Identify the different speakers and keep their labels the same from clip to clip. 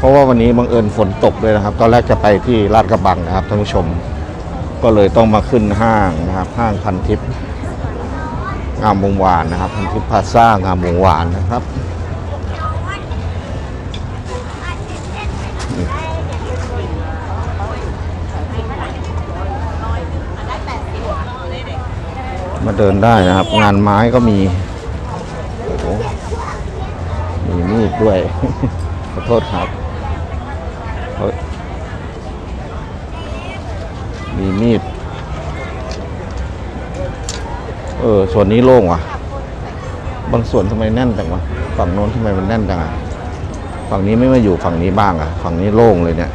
Speaker 1: เพราะว่าวันนี้บังเอิญฝนตกเลยนะครับ ตอนแรกจะไปที่ลาดกระบังนะครับท่านผู้ชม ก็เลยต้องมาขึ้นห้างนะครับ ห้างพันทิพย์งามวงวานนะครับพันทิพย์พาซ่างามวงวานนะครับมาเดินได้นะครับ งานไม้ก็มีโอ้มีมีดด้วย ขอโทษครับ เฮ้ยมีมีด เออ ส่วนนี้โล่งว่ะ บางส่วนทำไมแน่นจังวะ ฝั่งโน้นทำไมมันแน่นจังอะ ฝั่งนี้ไม่มาอยู่ฝั่งนี้บ้างอะ ฝั่งนี้โล่งเลยเนี่ย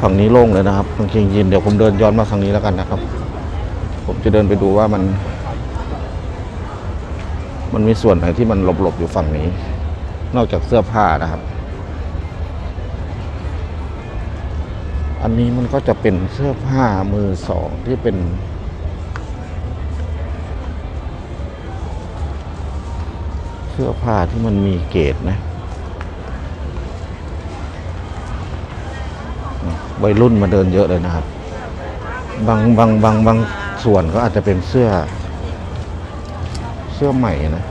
Speaker 1: ฝั่งนี้โล่งเลยนะครับกางเกงยีนเดี๋ยวผมเดินย้อนมาทางนี้แล้วกันนะครับ ผมจะเดินไปดูว่ามัน มันมีส่วนไหนที่มันหลบๆอยู่ฝั่งนี้ นอกจากเสื้อผ้านะครับ อันนี้มันก็จะเป็นเสื้อผ้ามือสองที่เป็น เสื้อผ้าที่มันมีเกรดนะวัยรุ่นมาเดินเยอะเลยนะครับ บางบางบางบางส่วนก็อาจจะเป็นเสื้อ เสื้อใหม่นะ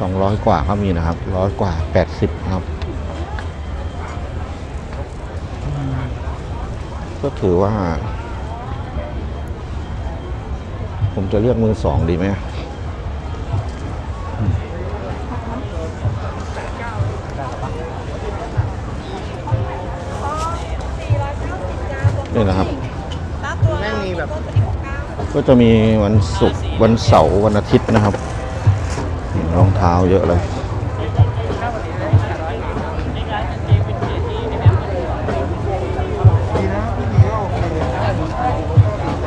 Speaker 1: สองร้อยกว่าก็มีนะครับร้อยกว่าแปดสิบครับ ก็ถือว่า ผมจะเรียกมือสองดีไหมนี่นะครับ
Speaker 2: แม่งมีแบบ
Speaker 1: ก็จะมีวันศุกร์วันเสาร์วันอาทิตย์นะครับนี่ รองเท้าเยอะเลย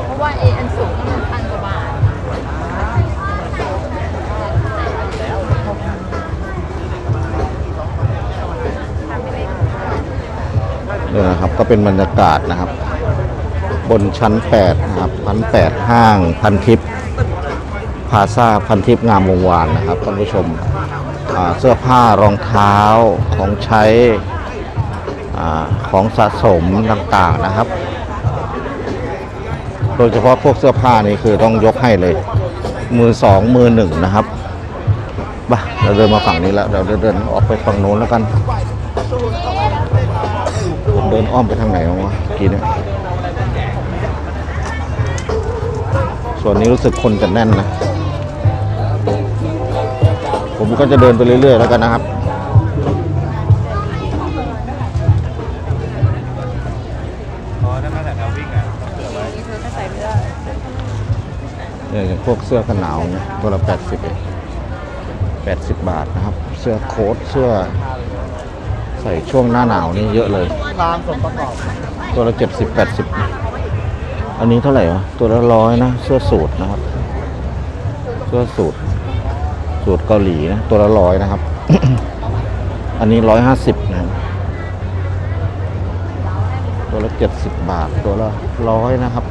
Speaker 2: เพ
Speaker 3: ราะว่าเออันสูงมันพันกว่าบาทเนี่
Speaker 1: ยนะครับก็เป็นบรรยากาศนะครับ บนชั้น 8 นะครับชั้น8ห้างพันทิพย์ พาซาพันทิพย์งามวงวานนะครับท่านผู้ชมเสื้อผ้ารองเท้าของใช้อของสะสมต่างๆนะครับ โดยเฉพาะพวกเสื้อผ้านี่คือต้องยกให้เลย มือสองมือหนึ่งนะครับบ้าเราเดินมาฝั่งนี้แล้วเราเดินออกไปฝั่งโน้นแล้วกันผมเดินอ้อมไปทางไหนวะเมื่อกี้เนี่ยส่วนนี้รู้สึกคนจะแน่นนะ ผมก็จะเดินไปเรื่อย ๆ แล้วกันนะครับ
Speaker 2: อ๋อถ้ามาแต่แถววิ่งอะต้องเผื่อไว้
Speaker 3: นี่เธอก็ใส่ไม่ได้
Speaker 1: เนี่ยอย่างพวกเสื้อกันหนาวเนี่ยตัวละแปดสิบเองแปดสิบบาทนะครับ เสื้อโค้ทเสื้อ ใส่ช่วงหน้าหนาวนี่เยอะเลย
Speaker 2: ตามส่วนประกอบ
Speaker 1: ตัวละเจ็ดสิบแปดสิบอันนี้เท่าไหร่วะ ตัวละร้อยนะ เสื้อสูทนะครับ เสื้อสูท สูทเกาหลีนะตัวละร้อยนะครับ อันนี้ร้อยห้าสิบนะตัวละเจ็ดสิบบาท ตัวละร้อยนะครับ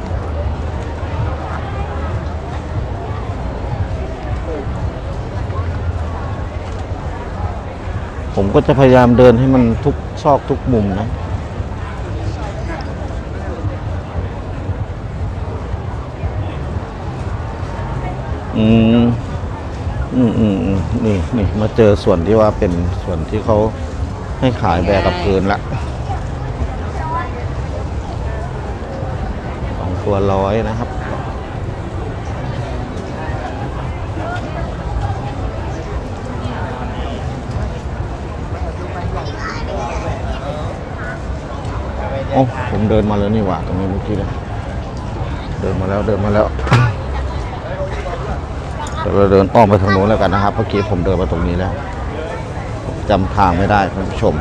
Speaker 1: ผมก็จะพยายามเดินให้มันทุกซอกทุกมุมนะอืมอืมอืมอืม นี่นี่มาเจอส่วนที่ว่าเป็นส่วนที่เขาให้ขายแบกกับพื้นละสองตัวร้อยนะครับโอ้ผมเดินมาแล้วนี่หว่าตรงนี้เมื่อกี้เลยเดินมาแล้วเดินมาแล้ว เดี๋ยวเราเดินอ้อมไปทางโน้นแล้วกันนะครับ เมื่อกี้ผมเดินมาตรงนี้แล้วจำทางไม่ได้ท่านผู้ชม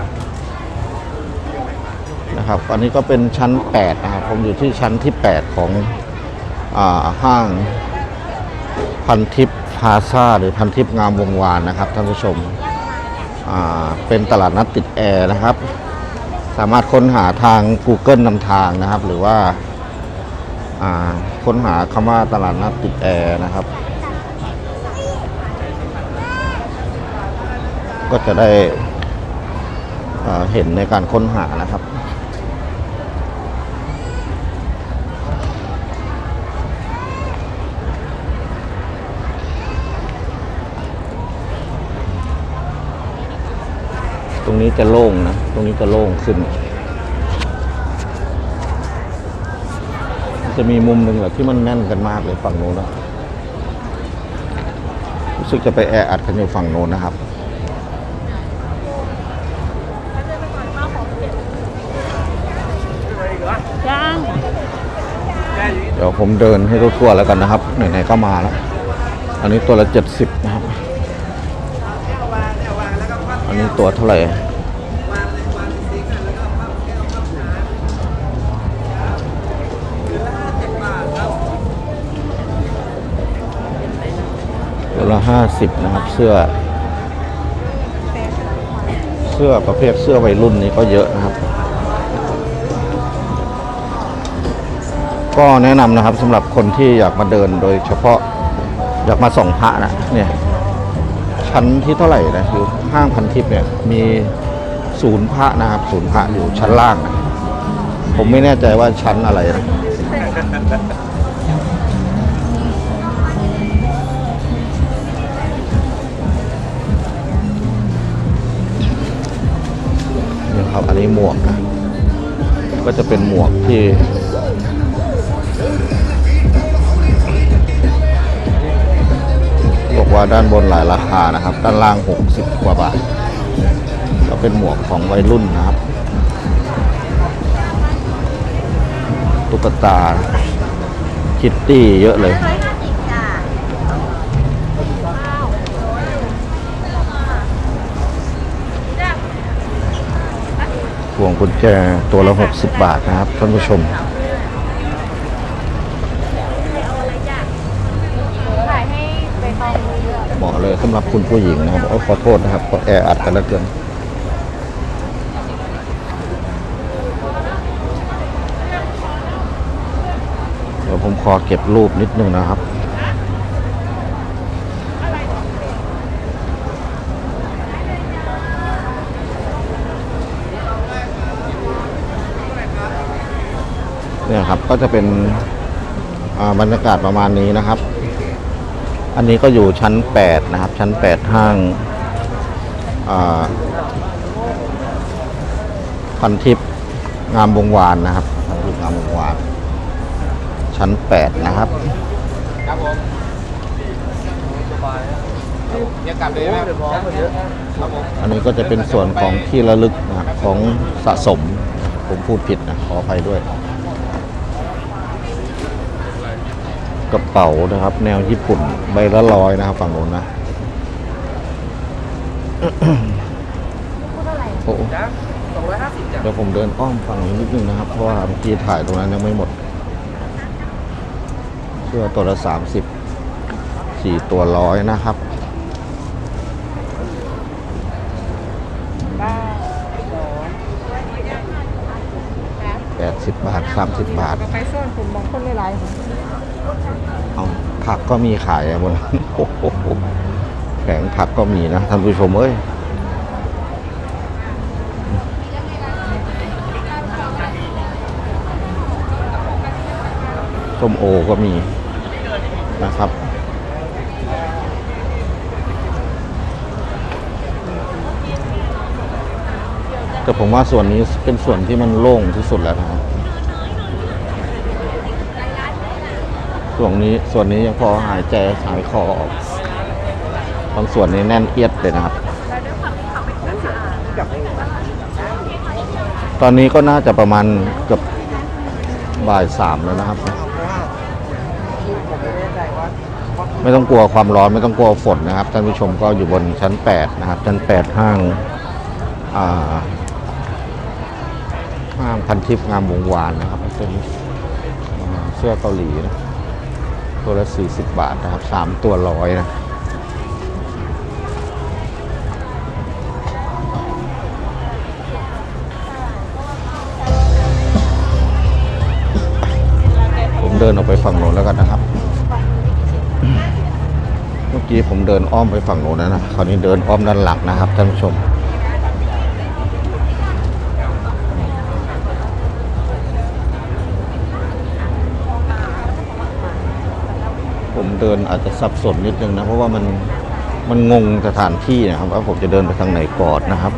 Speaker 1: นะครับอันนี้ก็เป็นชั้น 8 นะครับ ผมอยู่ที่ชั้นที่ 8 ของอาห้างพันทิพย์พาซาหรือพันทิพย์งามวงวานนะครับท่านผู้ชมเป็นตลาดนัดติดแอร์นะครับ สามารถค้นหาทาง Google นำทางนะครับ หรือว่าค้นหาคำว่าตลาดนัดติดแอร์นะครับ ก็จะได้เห็นในการค้นหานะครับ ตรงนี้จะโล่งนะ ตรงนี้จะโล่งขึ้น จะมีมุมหนึ่งแบบที่มันแน่นกันมากเลยฝั่งโน้นนะรู้สึกจะไปแออัดกันอยู่ฝั่งโน้นนะครับ
Speaker 3: จ้าง
Speaker 1: เดี๋ยวผมเดินให้ทั่วๆแล้วกันนะครับไหนๆก็มาแล้ว อันนี้ตัวละเจ็ดสิบนะครับ อันนี้ตัวเท่าไหร่ตัวละห้าสิบนะครับ เสื้อ เสื้อประเภทเสื้อวัยรุ่นนี้ก็เยอะนะครับ ก็แนะนำนะครับสำหรับคนที่อยากมาเดินโดยเฉพาะอยากมาส่องพระนะเนี่ยชั้นที่เท่าไหร่นะคือห้างพันทิพย์เนี่ยมีศูนย์พระนะครับศูนย์พระอยู่ชั้นล่างนะผมไม่แน่ใจว่าชั้นอะไรนะนี่ครับอันนี้หมวกนะก็จะเป็นหมวกที่ บอกว่าด้านบนหลายราคานะครับ ด้านล่าง 60 กว่าบาทก็เป็นหมวกของวัยรุ่นนะครับ ตุ๊กตา คิตตี้เยอะเลยพวงกุญแจตัวละ 60 บาทนะครับท่านผู้ชม
Speaker 3: ถ่ายให้ใบตองดูด้วย
Speaker 1: เลยสำหรับคุณผู้หญิงนะครับโอ้ขอโทษนะครับแออัดกันแล้วเกินเดี๋ยวผมขอเก็บรูปนิดนึงนะครับเนี่ยครับก็จะเป็นบรรยากาศประมาณนี้นะครับ อันนี้ก็อยู่ชั้น 8 นะครับ ชั้น 8 ห้างอ่าพันทิพย์งามวงวานนะครับพันทิพย์งามวงวาน ชั้น 8 นะครับ
Speaker 2: ครับผมสบายยังกลับเลยไหมเดี๋ยวพร้อมเยอะครับผม
Speaker 1: อันนี้ก็จะเป็นส่วนของที่ระลึกนะครับของสะสม ผมพูดผิดนะขออภัยด้วย กระเป๋านะครับ แนวญี่ปุ่นใบละร้อยนะครับฝั่งโน้นนะโอ้
Speaker 2: จ้าสองร้อยห้าสิบจ้ะ
Speaker 1: เดี๋ยวผมเดินอ้อมฝั่งนี้นิดนึงนะครับ เพราะว่าเมื่อกี้ถ่ายตรงนั้นยังไม่หมดเสื้อตัวละสามสิบสี่ตัวร้อยนะครับ แปด สิบบาทสามสิบบาท
Speaker 3: ไปส่วนผมมองคนหลายๆคน
Speaker 1: เอาผักก็มีขายอะบนนั้นโอ้โหแผงผักก็มีนะท่านผู้ชมเอ้ยส้มโอก็มีนะครับแต่ผมว่าส่วนนี้เป็นส่วนที่มันโล่งที่สุดแล้วนะครับ ส่วนนี้ส่วนนี้ยังพอหายใจหายคอออกบางส่วนนี้แน่นเอียดเลยนะครับ ตอนนี้ก็น่าจะประมาณเกือบบ่ายสามแล้วนะครับ ไม่ต้องกลัวความร้อนไม่ต้องกลัวฝนนะครับท่านผู้ชมก็อยู่บนชั้น 8 นะครับ ชั้น 8 ห้างห้างพันทิพย์งามวงวานนะครับเป็นเสื้อเกาหลีนะ ตัวละ 40 บาทนะครับ 3 ตัวร้อยนะผมเดินออกไปฝั่งโน้นแล้วกันนะครับ เมื่อกี้ผมเดินอ้อมไปฝั่งโน้นแล้วนะคราวนี้เดินอ้อมด้านหลังนะครับท่านผู้ชม เดินอาจจะสับสนนิดนึงนะ เพราะว่ามันมันงงสถานที่นะครับว่าผมจะเดินไปทางไหนก่อนนะครับ